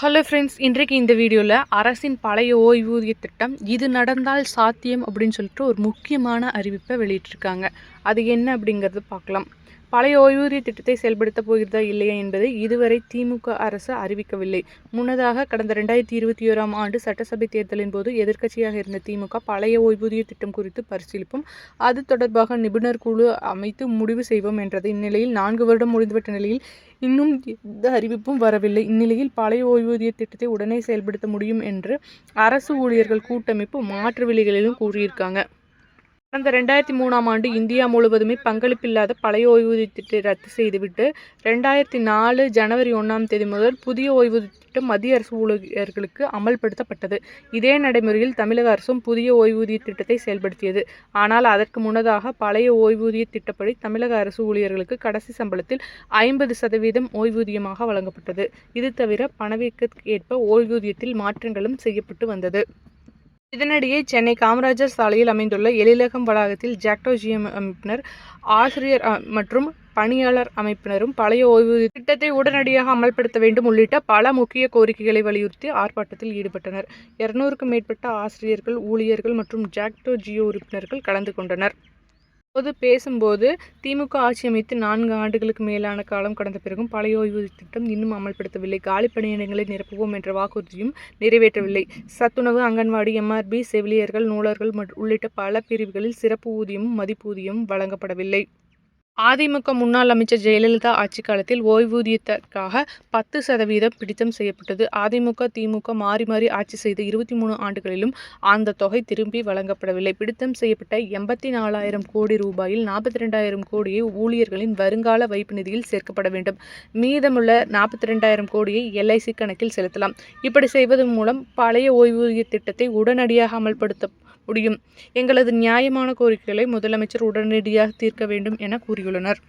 Hello friends இன்றைக்கு இந்த வீடியோவில் அரசின் பழைய ஓய்வூதிய திட்டம் இது நடந்தால் சாத்தியம் அப்படின்னு சொல்லிட்டு ஒரு முக்கியமான அறிவிப்பை வெளியிட்டிருக்காங்க. அது என்ன அப்படிங்கிறது பார்க்கலாம். பழைய ஓய்வூதிய திட்டத்தை செயல்படுத்தப் போகிறதா இல்லையா என்பதை இதுவரை திமுக அரசு அறிவிக்கவில்லை. முன்னதாக கடந்த ரெண்டாயிரத்தி இருபத்தி ஓராம் ஆண்டு சட்டசபை தேர்தலின் போது எதிர்க்கட்சியாக இருந்த திமுக பழைய ஓய்வூதிய திட்டம் குறித்து பரிசீலிப்போம் அது தொடர்பாக நிபுணர் குழு அமைத்து முடிவு செய்வோம் என்றது இந்நிலையில் நான்கு வருடம் முடிந்துவிட்ட நிலையில் இன்னும் எந்த அறிவிப்பும் வரவில்லை. இந்நிலையில் பழைய ஓய்வூதிய திட்டத்தை உடனே செயல்படுத்த முடியும் என்று அரசு ஊழியர்கள் கூட்டமைப்பு மாற்று வழிகளிலும் கூறியிருக்காங்க. கடந்த ரெண்டாயிரத்தி மூணாம் ஆண்டு இந்தியா முழுவதுமே பங்களிப்பில்லாத பழைய ஓய்வூதிய திட்டத்தை ரத்து செய்துவிட்டு ரெண்டாயிரத்தி நாலு ஜனவரி ஒன்றாம் தேதி முதல் புதிய ஓய்வூதிய திட்டம் மத்திய அரசு ஊழியர்களுக்கு அமல்படுத்தப்பட்டது. இதே நடைமுறையில் தமிழக அரசும் புதிய ஓய்வூதிய திட்டத்தை செயல்படுத்தியது. ஆனால் அதற்கு முன்னதாக பழைய ஓய்வூதிய திட்டப்படி தமிழக அரசு ஊழியர்களுக்கு கடைசி சம்பளத்தில் ஐம்பது சதவீதம் ஓய்வூதியமாக வழங்கப்பட்டது. இது தவிர பணவீக்கத்துக்கு ஏற்ப ஓய்வூதியத்தில் மாற்றங்களும் செய்யப்பட்டு வந்தது. இதனிடையே சென்னை காமராஜர் சாலையில் அமைந்துள்ள எழிலகம் வளாகத்தில் ஜாக்டோ ஜிஎம் அமைப்பினர் ஆசிரியர் மற்றும் பணியாளர் அமைப்பினரும் பழைய ஓய்வூதிய திட்டத்தை உடனடியாக அமல்படுத்த வேண்டும் உள்ளிட்ட பல முக்கிய கோரிக்கைகளை வலியுறுத்தி ஆர்ப்பாட்டத்தில் ஈடுபட்டனர். இருநூறுக்கும் மேற்பட்ட ஆசிரியர்கள் ஊழியர்கள் மற்றும் ஜாக்டோ ஜியோ உறுப்பினர்கள் கலந்து கொண்டனர். போது பேசும்போது திமுக ஆட்சி அமைத்து நான்கு ஆண்டுகளுக்கு மேலான காலம் கடந்த பிறகும் பழைய ஓய்வூதிய திட்டம் இன்னும் அமல்படுத்தவில்லை. காலி பணியிடங்களை நிரப்புவோம் என்ற வாக்குறுதியும் நிறைவேற்றவில்லை. சத்துணவு அங்கன்வாடி எம்ஆர்பி செவிலியர்கள் நூலர்கள் உள்ளிட்ட பல பிரிவுகளில் சிறப்பு ஊதியமும் மதிப்பூதியமும் வழங்கப்படவில்லை. அதிமுக முன்னாள் அமைச்சர் ஜெயலலிதா ஆட்சி காலத்தில் ஓய்வூதியத்திற்காக பத்து சதவீதம் பிடித்தம் செய்யப்பட்டது. அதிமுக திமுக மாறி மாறி ஆட்சி செய்த இருபத்தி மூணு ஆண்டுகளிலும் அந்த தொகை திரும்பி வழங்கப்படவில்லை. பிடித்தம் செய்யப்பட்ட எண்பத்தி நாலாயிரம் கோடி ரூபாயில் நாற்பத்தி ரெண்டாயிரம் கோடியை ஊழியர்களின் வருங்கால வைப்பு நிதியில் சேர்க்கப்பட வேண்டும். மீதமுள்ள நாற்பத்தி ரெண்டாயிரம் கோடியை எல்ஐசி கணக்கில் செலுத்தலாம். இப்படி செய்வதன் மூலம் பழைய ஓய்வூதிய திட்டத்தை உடனடியாக அமல்படுத்த முடியும். எங்களது நியாயமான கோரிக்கைகளை முதலமைச்சர் உடனடியாக தீர்க்க வேண்டும் என கூறியுள்ளனர்.